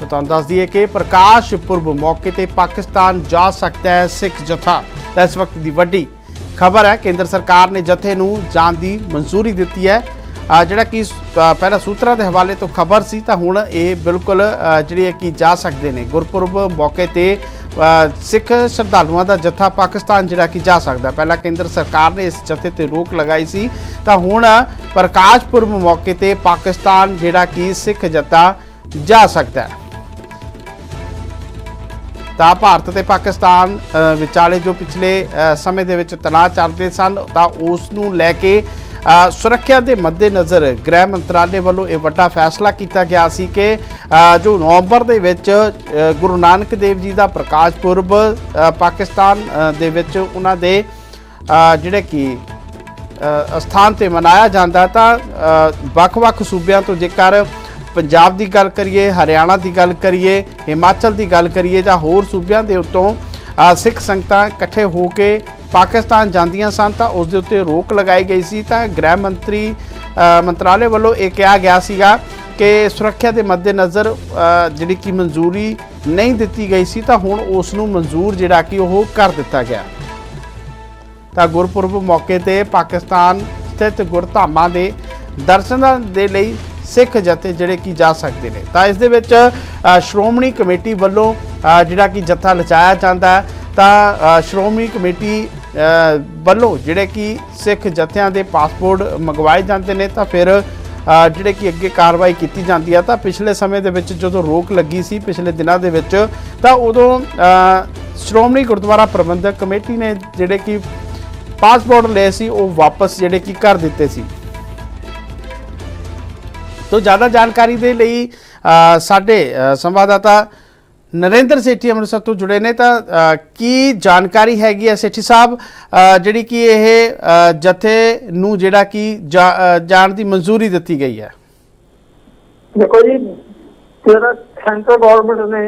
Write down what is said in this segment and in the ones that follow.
ਤਾਂ ਤੁਹਾਨੂੰ ਦੱਸ ਦਈਏ ਕਿ ਪ੍ਰਕਾਸ਼ ਪੁਰਬ ਮੌਕੇ ਤੇ ਪਾਕਿਸਤਾਨ ਜਾ ਸਕਦਾ ਹੈ ਸਿੱਖ ਜਥਾ। ਇਸ ਵਕਤ ਦੀ ਵੱਡੀ ਖਬਰ ਹੈ, ਕੇਂਦਰ ਸਰਕਾਰ ਨੇ ਜਥੇ ਨੂੰ ਜਾਣ ਦੀ ਮਨਜ਼ੂਰੀ ਦਿੱਤੀ ਹੈ। ਜਿਹੜਾ ਕਿ ਪਹਿਲਾਂ ਸੂਤਰਾਂ ਦੇ ਹਵਾਲੇ ਤੋਂ ਖਬਰ ਸੀ, ਤਾਂ ਹੁਣ ਇਹ ਬਿਲਕੁਲ ਜਿਹੜੀ ਹੈ ਕਿ ਜਾ ਸਕਦੇ ਨੇ। ਗੁਰਪੁਰਬ ਮੌਕੇ ਤੇ ਸਿੱਖ ਸ਼ਰਧਾਲੂਆਂ ਦਾ ਜਥਾ ਪਾਕਿਸਤਾਨ ਜਿਹੜਾ ਕਿ ਜਾ ਸਕਦਾ। ਪਹਿਲਾਂ ਕੇਂਦਰ ਸਰਕਾਰ ਨੇ ਇਸ ਜਥੇ ਤੇ ਰੋਕ ਲਗਾਈ ਸੀ, ਤਾਂ ਹੁਣ ਪ੍ਰਕਾਸ਼ ਪੁਰਬ ਮੌਕੇ ਤੇ ਪਾਕਿਸਤਾਨ ਜਿਹੜਾ ਕਿ ਸਿੱਖ ਜਥਾ ਜਾ ਸਕਦਾ ਹੈ। ਤਾਂ ਭਾਰਤ ਤੇ ਪਾਕਿਸਤਾਨ ਵਿਚਾਲੇ ਜੋ ਪਿਛਲੇ ਸਮੇਂ ਦੇ ਵਿੱਚ ਤਣਾਅ ਚੱਲਦੇ ਸਨ ਤਾਂ ਉਸ ਨੂੰ ਲੈ ਕੇ ਸੁਰੱਖਿਆ ਦੇ ਮੱਦੇਨਜ਼ਰ ਗ੍ਰਹਿ ਮੰਤਰਾਲੇ ਵੱਲੋਂ ਇਹ ਵੱਡਾ ਫੈਸਲਾ ਕੀਤਾ ਗਿਆ ਸੀ ਕਿ ਜੋ ਨਵੰਬਰ ਦੇ ਵਿੱਚ ਗੁਰੂ ਨਾਨਕ ਦੇਵ ਜੀ ਦਾ ਪ੍ਰਕਾਸ਼ ਪੁਰਬ ਪਾਕਿਸਤਾਨ ਦੇ ਵਿੱਚ ਉਹਨਾਂ ਦੇ ਜਿਹੜੇ ਕਿ ਅ, ਸਥਾਨ ਤੇ ਮਨਾਇਆ ਜਾਂਦਾ ਤਾਂ ਵੱਖ-ਵੱਖ ਸੂਬਿਆਂ ਤੋਂ ਜੇਕਰ ਪੰਜਾਬ ਦੀ ਗੱਲ ਕਰੀਏ, ਹਰਿਆਣਾ ਦੀ ਗੱਲ ਕਰੀਏ, ਹਿਮਾਚਲ ਦੀ ਗੱਲ ਕਰੀਏ ਜਾਂ ਹੋਰ ਸੂਬਿਆਂ ਦੇ ਉੱਤੋਂ ਸਿੱਖ ਸੰਗਤਾਂ ਇਕੱਠੇ ਹੋ ਕੇ ਪਾਕਿਸਤਾਨ ਜਾਂਦੀਆਂ ਸਨ ਤਾਂ ਉਸ ਦੇ ਉੱਤੇ ਰੋਕ ਲਗਾਈ ਗਈ ਸੀ ਤਾਂ ਗ੍ਰਹਿ ਮੰਤਰੀ ਮੰਤਰਾਲੇ ਵੱਲੋਂ ਇਹ ਕਿਹਾ ਗਿਆ ਸੀਗਾ ਕਿ ਸੁਰੱਖਿਆ ਦੇ ਮੱਦੇਨਜ਼ਰ ਜਿਹੜੀ ਕਿ ਮਨਜ਼ੂਰੀ ਨਹੀਂ ਦਿੱਤੀ ਗਈ ਸੀ ਤਾਂ ਹੁਣ ਉਸ ਨੂੰ ਮਨਜ਼ੂਰ ਜਿਹੜਾ ਕਿ ਉਹ ਕਰ ਦਿੱਤਾ ਗਿਆ। ਤਾਂ ਗੁਰਪੁਰਬ ਮੌਕੇ ਤੇ ਪਾਕਿਸਤਾਨ ਸਥਿਤ ਗੁਰਧਾਮਾਂ ਦੇ ਦਰਸ਼ਨਾਂ ਦੇ ਲਈ ਸਿੱਖ ਜਥੇ ਜਿਹੜੇ ਕੀ ਜਾ ਸਕਦੇ ਨੇ। ਤਾਂ ਇਸ ਦੇ ਵਿੱਚ ਸ਼੍ਰੋਮਣੀ ਕਮੇਟੀ ਵੱਲੋਂ ਜਿਹੜਾ ਕਿ ਜਥਾ ਲਚਾਇਆ ਜਾਂਦਾ ਹੈ, ਤਾਂ ਸ਼੍ਰੋਮਣੀ ਕਮੇਟੀ ਵੱਲੋਂ ਜਿਹੜੇ ਕਿ ਸਿੱਖ ਜਥਿਆਂ ਦੇ ਪਾਸਪੋਰਟ ਮੰਗਵਾਏ ਜਾਂਦੇ ਨੇ, ਤਾਂ ਫਿਰ ਜਿਹੜੇ ਕਿ ਅੱਗੇ ਕਾਰਵਾਈ ਕੀਤੀ ਜਾਂਦੀ ਹੈ। ਤਾਂ ਪਿਛਲੇ ਸਮੇਂ ਦੇ ਵਿੱਚ ਜਦੋਂ ਰੋਕ ਲੱਗੀ ਸੀ, ਪਿਛਲੇ ਦਿਨਾਂ ਦੇ ਵਿੱਚ, ਤਾਂ ਉਦੋਂ ਸ਼੍ਰੋਮਣੀ ਗੁਰਦੁਆਰਾ ਪ੍ਰਬੰਧਕ ਕਮੇਟੀ ਨੇ ਜਿਹੜੇ ਕਿ ਪਾਸਪੋਰਟ ਲਏ ਸੀ, ਉਹ ਵਾਪਸ ਜਿਹੜੇ ਕਿ ਕਰ ਦਿੱਤੇ ਸੀ। ਤੋਂ ਜ਼ਿਆਦਾ ਜਾਣਕਾਰੀ ਦੇ ਲਈ ਅ, ਸਾਡੇ ਅ, ਸੰਵਾਦਦਾਤਾ ਨਰਿੰਦਰ ਸੇਠੀ ਅੰਮ੍ਰਿਤਸਰ ਤੋਂ ਜੁੜੇ ਨੇ। ਤਾਂ ਕੀ ਜਾਣਕਾਰੀ ਹੈਗੀ ਹੈ ਸੇਠੀ ਸਾਹਿਬ? ਜਿਹੜੀ ਕਿ ਇਹ ਜਥੇ ਨੂੰ ਜਿਹੜਾ ਕਿ ਜਾਣ ਦੀ ਮਨਜ਼ੂਰੀ ਦਿੱਤੀ ਗਈ ਹੈ। ਦੇਖੋ ਜੀ ਜਿਹੜਾ ਸੈਂਟਰ ਗਵਰਨਮੈਂਟ ਨੇ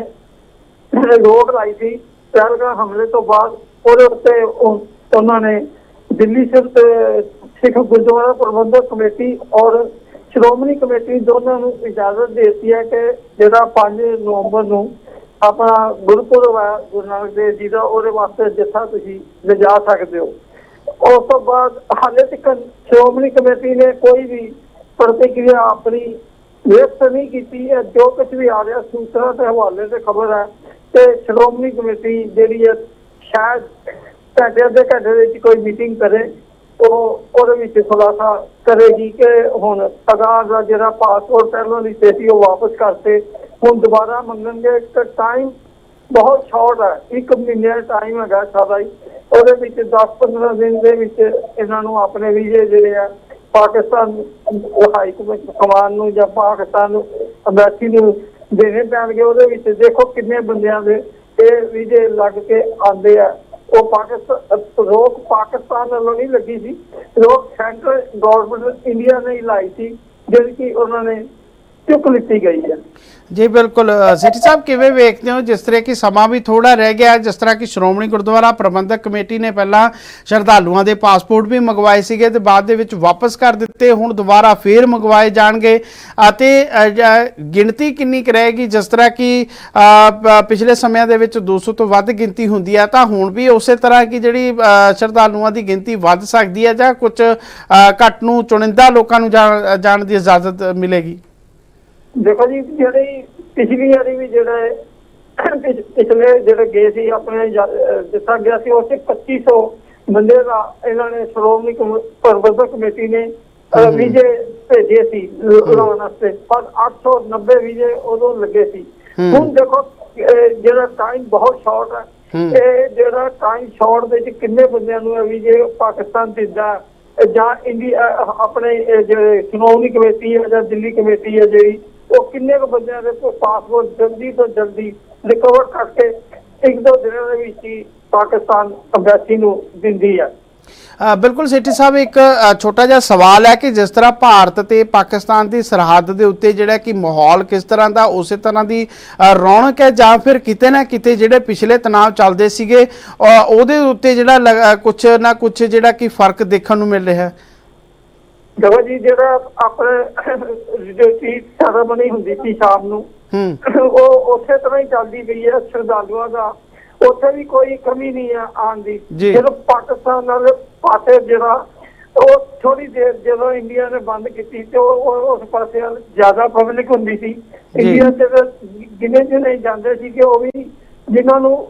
ਰੋਕ ਲਾਈ ਸੀ ਪਹਿਲਗਾਮ ਹਮਲੇ ਤੋਂ ਬਾਅਦ ਉਹਦੇ ਉੱਤੇ ਉਹਨਾਂ ਨੇ ਦਿੱਲੀ ਸਿੱਖ ਸਿੱਖ ਗੁਰਦੁਆਰਾ ਪ੍ਰਬੰਧਕ ਕਮੇਟੀ ਔਰ ਸ਼੍ਰੋਮਣੀ ਕਮੇਟੀ ਦੋਨਾਂ ਨੂੰ ਇਜਾਜ਼ਤ ਦੇ ਦਿੱਤੀ ਹੈ ਕਿ ਜਿਹੜਾ 5 ਨਵੰਬਰ ਨੂੰ ਆਪਣਾ ਗੁਰਪੁਰਬ ਹੈ ਗੁਰੂ ਨਾਨਕ ਦੇਵ ਜੀ ਦਾ, ਉਹਦੇ ਵਾਸਤੇ ਜਿੱਥਾ ਤੁਸੀਂ ਲਿਜਾ ਸਕਦੇ ਹੋ। ਉਸ ਤੋਂ ਬਾਅਦ ਹਾਲੇ ਤੱਕ ਸ਼੍ਰੋਮਣੀ ਕਮੇਟੀ ਨੇ ਕੋਈ ਵੀ ਪ੍ਰਤੀਕਿਰਿਆ ਆਪਣੀ ਵਿਅਕਤ ਨਹੀਂ ਕੀਤੀ ਹੈ। ਜੋ ਕੁਝ ਵੀ ਆ ਰਿਹਾ, ਸੂਤਰਾਂ ਦੇ ਹਵਾਲੇ ਤੇ ਖਬਰ ਹੈ ਤੇ ਸ਼੍ਰੋਮਣੀ ਕਮੇਟੀ ਜਿਹੜੀ ਹੈ, ਸ਼ਾਇਦ ਘੰਟੇ ਅੱਧੇ ਘੰਟੇ ਵਿੱਚ ਕੋਈ ਮੀਟਿੰਗ ਕਰੇ। ਉਹ ਉਹਦੇ ਵਿੱਚ ਖੁਲਾਸਾ ਕਰੇਗੀ ਕਿ ਹੁਣ ਅਗਾਹ ਦਾ ਜਿਹੜਾ ਪਾਸਪੋਰਟ ਪਹਿਲਾਂ ਦੀ ਸੀ ਉਹ ਵਾਪਸ ਕਰਤੇ। ਹੁਣ ਦੁਬਾਰਾ ਮੰਗਣਗੇ ਇੱਕ ਟਾਈਮ ਬਹੁਤ ਸ਼ਾਰਟ ਹੈ। ਇੱਕ ਮਹੀਨੇ ਟਾਈਮ ਹੈਗਾ ਸਾਡਾ ਹੀ ਉਹਦੇ ਵਿੱਚ 10-15 ਦਿਨ ਦੇ ਵਿੱਚ ਇਹਨਾਂ ਨੂੰ ਆਪਣੇ ਵੀਜ਼ੇ ਜਿਹੜੇ ਆ, ਪਾਕਿਸਤਾਨ ਹਾਈ ਕਮਾਨ ਨੂੰ ਜਾਂ ਪਾਕਿਸਤਾਨ ਨੂੰ ਅੰਬੈਸੀ ਨੂੰ ਦੇਣੇ ਪੈਣਗੇ। ਉਹਦੇ ਵਿੱਚ ਦੇਖੋ ਕਿੰਨੇ ਬੰਦਿਆਂ ਦੇ ਇਹ ਵੀਜ਼ੇ ਲੱਗ ਕੇ ਆਉਂਦੇ ਆ। ਉਹ ਪਾਕਿਸਤਾਨ ਰੋਕ ਪਾਕਿਸਤਾਨ ਵੱਲੋਂ ਨਹੀਂ ਲੱਗੀ ਸੀ। ਰੋਕ ਸੈਂਟਰ ਗਵਰਨਮੈਂਟ ਇੰਡੀਆ ਨੇ ਹੀ ਲਾਈ ਸੀ, ਜਿਹੜੀ ਕਿ ਉਹਨਾਂ ਨੇ ਚੁੱਕ ਲਿੱਤੀ ਗਈ ਹੈ। ਜੀ ਬਿਲਕੁਲ ਅ, ਸਾਹਿਬ ਕਿਵੇਂ ਵੇਖਦੇ ਹੋ? ਜਿਸ ਤਰ੍ਹਾਂ ਕਿ ਸਮਾਂ ਵੀ ਥੋੜਾ ਰਹਿ ਗਿਆ ਜਿਸ ਤਰ੍ਹਾਂ ਕਿ ਸ਼੍ਰੋਮਣੀ ਗੁਰਦੁਆਰਾ ਪ੍ਰਬੰਧਕ ਕਮੇਟੀ ਨੇ ਪਹਿਲਾਂ ਸ਼ਰਧਾਲੂਆਂ ਦੇ ਪਾਸਪੋਰਟ ਵੀ ਮੰਗਵਾਏ ਸੀਗੇ ਤੇ ਬਾਅਦ ਦੇ ਵਿੱਚ ਵਾਪਸ ਕਰ ਦਿੱਤੇ ਹੁਣ ਦੁਬਾਰਾ ਫੇਰ ਮੰਗਵਾਏ ਜਾਣਗੇ ਅਤੇ ਗਿਣਤੀ ਕਿੰਨੀ ਕੁ ਰਹੇਗੀ? ਜਿਸ ਤਰ੍ਹਾਂ ਕਿ ਪਿਛਲੇ ਸਮਿਆਂ ਦੇ ਵਿੱਚ 200 ਤੋਂ ਵੱਧ ਗਿਣਤੀ ਹੁੰਦੀ ਹੈ ਤਾਂ ਹੁਣ ਵੀ ਉਸੇ ਤਰ੍ਹਾਂ ਕਿ ਜਿਹੜੀ ਸ਼ਰਧਾਲੂਆਂ ਦੀ ਗਿਣਤੀ ਵੱਧ ਸਕਦੀ ਹੈ ਜਾਂ ਕੁਝ ਘੱਟ ਨੂੰ ਚੁਣਿੰਦਾ ਲੋਕਾਂ ਨੂੰ ਜਾਣ ਦੀ ਇਜਾਜ਼ਤ ਮਿਲੇਗੀ? ਦੇਖੋ ਜੀ ਜਿਹੜੀ ਪਿਛਲੀ ਵਾਰੀ ਵੀ ਜਿਹੜੇ ਪਿਛ- ਪਿਛਲੇ ਜਿਹੜੇ ਗਏ ਸੀ ਆਪਣੇ ਜਿੱਥਾ ਗਿਆ ਸੀ 'ਚ 2500 ਬੰਦੇ ਦਾ ਇਹਨਾਂ ਨੇ ਸ਼੍ਰੋਮਣੀ ਪ੍ਰਬੰਧਕ ਕਮੇਟੀ ਨੇ। ਵੀਜ਼ੇ ਭੇਜੇ ਸੀ ਲ- ਲਾਉਣ ਵਾਸਤੇ ਪਰ 890 ਵੀਜ਼ੇ ਉਦੋਂ ਲੱਗੇ ਸੀ। ਹੁਣ ਦੇਖੋ ਜਿਹੜਾ ਟਾਈਮ ਬਹੁਤ ਸ਼ਾਰਟ ਹੈ। ਇਹ ਜਿਹੜਾ ਟਾਈਮ ਸ਼ਾਰਟ ਦੇ ਵਿੱਚ ਕਿੰਨੇ ਬੰਦਿਆਂ ਨੂੰ ਵੀਜ਼ੇ ਪਾਕਿਸਤਾਨ ਹੈ, ਜਾਂ ਇੰਡੀਆ ਆਪਣੇ ਜਿਹੜੇ ਸ਼੍ਰੋਮਣੀ ਕਮੇਟੀ ਹੈ ਜਾਂ ਦਿੱਲੀ ਕਮੇਟੀ ਹੈ ਜਿਹੜੀ, ਉਹ ਕਿੰਨੇ ਕੁ ਬੰਦਿਆਂ ਦੇ ਪਾਸਪੋਰਟ ਜਲਦੀ ਤੋਂ ਜਲਦੀ ਰਿਕਵਰ ਕਰਕੇ ਇੱਕ ਦੋ ਦਿਨਾਂ ਦੇ ਵਿੱਚ ਹੀ ਪਾਕਿਸਤਾਨ ਅੰਬੈਸੀ ਨੂੰ ਦਿੰਦੀ ਹੈ। ਬਿਲਕੁਲ ਸੇਠੀ ਸਾਹਿਬ ਇੱਕ ਛੋਟਾ ਜਿਹਾ ਸਵਾਲ ਹੈ ਕਿ ਜਿਸ ਤਰ੍ਹਾਂ ਭਾਰਤ ਤੇ ਪਾਕਿਸਤਾਨ ਦੀ ਸਰਹੱਦ ਦੇ ਉੱਤੇ ਜਿਹੜਾ ਕਿ ਮਾਹੌਲ ਕਿਸ ਤਰ੍ਹਾਂ ਦਾ ਉਸੇ ਤਰ੍ਹਾਂ ਦੀ ਰੌਣਕ ਹੈ ਜਾਂ ਫਿਰ ਕਿਤੇ ਨਾ ਕਿਤੇ ਜਿਹੜੇ ਪਿਛਲੇ ਤਣਾਅ ਚੱਲਦੇ ਸੀਗੇ ਉਹਦੇ ਉੱਤੇ ਜਿਹੜਾ ਕੁਝ ਨਾ ਕੁਝ ਜਿਹੜਾ ਕਿ ਫ਼ਰਕ ਦੇਖਣ ਨੂੰ ਮਿਲ ਰਿਹਾ ਹੈ? ਦੇਖੋ ਜੀ ਜਿਹੜਾ ਆਪਣੇ ਜਿਹੜੀ ਸੈਰੇਮਨੀ ਹੁੰਦੀ ਸੀ ਸ਼ਾਮ ਨੂੰ। ਹੂੰ। ਉਹ ਉਸੇ ਤਰ੍ਹਾਂ ਹੀ ਚੱਲਦੀ ਪਈ ਹੈ ਸ਼ਰਧਾਲੂਆਂ ਦਾ। ਉੱਥੇ ਵੀ ਕੋਈ ਕਮੀ ਨਹੀਂ ਆ ਆਉਣ ਦੀ। ਜੀ। ਜਦੋਂ ਪਾਕਿਸਤਾਨ ਨਾਲ ਪਾਸੇ ਜਿਹੜਾ ਉਹ ਥੋੜੀ ਦੇਰ ਜਦੋਂ ਇੰਡੀਆ ਨੇ ਬੰਦ ਕੀਤੀ ਤੇ ਉਹ ਉਹ- ਉਸ ਪਾਸੇ ਵੱਲ ਜ਼ਿਆਦਾ ਪਬਲਿਕ ਹੁੰਦੀ ਸੀ। ਇੰਡੀਆ ਤੇ ਤਾਂ ਗਿਣੇ ਜਿਹਨੇ ਜਾਂਦੇ ਸੀ ਕਿ ਉਹ ਵੀ ਜਿਨ੍ਹਾਂ ਨੂੰ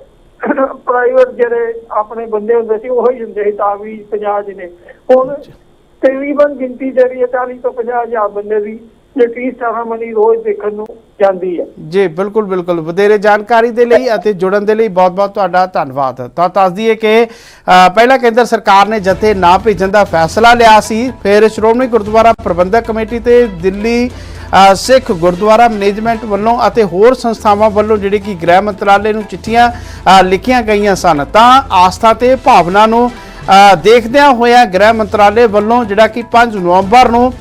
ਪ੍ਰਾਈਵੇਟ ਜਿਹੜੇ ਆਪਣੇ ਬੰਦੇ ਹੁੰਦੇ ਸੀ ਉਹ ਹੀ ਹੁੰਦੇ ਸੀ ਤਾਂ ਵੀ 50 ਜਿਹਨੇ ਹੁਣ ਤਕਰੀਬਨ ਗਿਣਤੀ ਜਿਹੜੀ ਹੈ 40 ਤੋਂ 50 ਹਜ਼ਾਰ ਬੰਦੇ ਦੀ ਜਿਹੜੀ ਸੈਰਾਮਨੀ ਰੋਜ਼ ਦੇਖਣ ਨੂੰ ਜਾਂਦੀ ਹੈ। ਜੀ, ਬਿਲਕੁਲ ਬਿਲਕੁਲ। ਵਧੇਰੇ ਜਾਣਕਾਰੀ ਦੇ ਲਈ ਅਤੇ ਜੁੜਨ ਦੇ ਲਈ ਬਹੁਤ-ਬਹੁਤ ਤੁਹਾਡਾ ਧੰਨਵਾਦ। ਤਾਂ ਦੱਸ ਦਈਏ ਕਿ ਪਹਿਲਾਂ ਕੇਂਦਰ ਸਰਕਾਰ ਨੇ ਜਥੇ ਨਾ ਭੇਜਣ ਦਾ ਫੈਸਲਾ ਲਿਆ ਸੀ। ਫਿਰ ਸ਼੍ਰੋਮਣੀ ਗੁਰਦੁਆਰਾ ਪ੍ਰਬੰਧਕ ਕਮੇਟੀ ਤੇ ਦਿੱਲੀ ਸਿੱਖ ਗੁਰਦੁਆਰਾ ਮੈਨੇਜਮੈਂਟ ਵੱਲੋਂ ਅਤੇ ਹੋਰ ਸੰਸਥਾਵਾਂ ਵੱਲੋਂ ਜਿਹੜੀ ਕਿ ਗ੍ਰਹਿ ਮੰਤਰਾਲੇ ਨੂੰ ਚਿੱਠੀਆਂ ਲਿਖੀਆਂ ਗਈਆਂ ਸਨ। ਤਾਂ ਆਸਥਾ ਤੇ ਭਾਵਨਾ ਨੂੰ ਦੇਖਦਿਆਂ ਹੋਇਆਂ ਗ੍ਰਹਿ ਮੰਤਰਾਲੇ ਵੱਲੋਂ ਜਿਹੜਾ ਕਿ 5 ਨਵੰਬਰ ਨੂੰ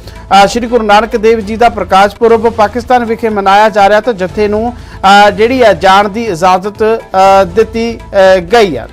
ਸ਼੍ਰੀ ਗੁਰੂ ਨਾਨਕ ਦੇਵ ਜੀ ਦਾ ਪ੍ਰਕਾਸ਼ ਪੁਰਬ ਪਾਕਿਸਤਾਨ ਵਿਖੇ ਮਨਾਇਆ ਜਾ ਰਿਹਾ ਤਾਂ ਜਥੇ ਨੂੰ ਜਿਹੜੀ ਹੈ ਜਾਣ ਦੀ ਇਜਾਜ਼ਤ ਦਿੱਤੀ ਗਈ ਹੈ।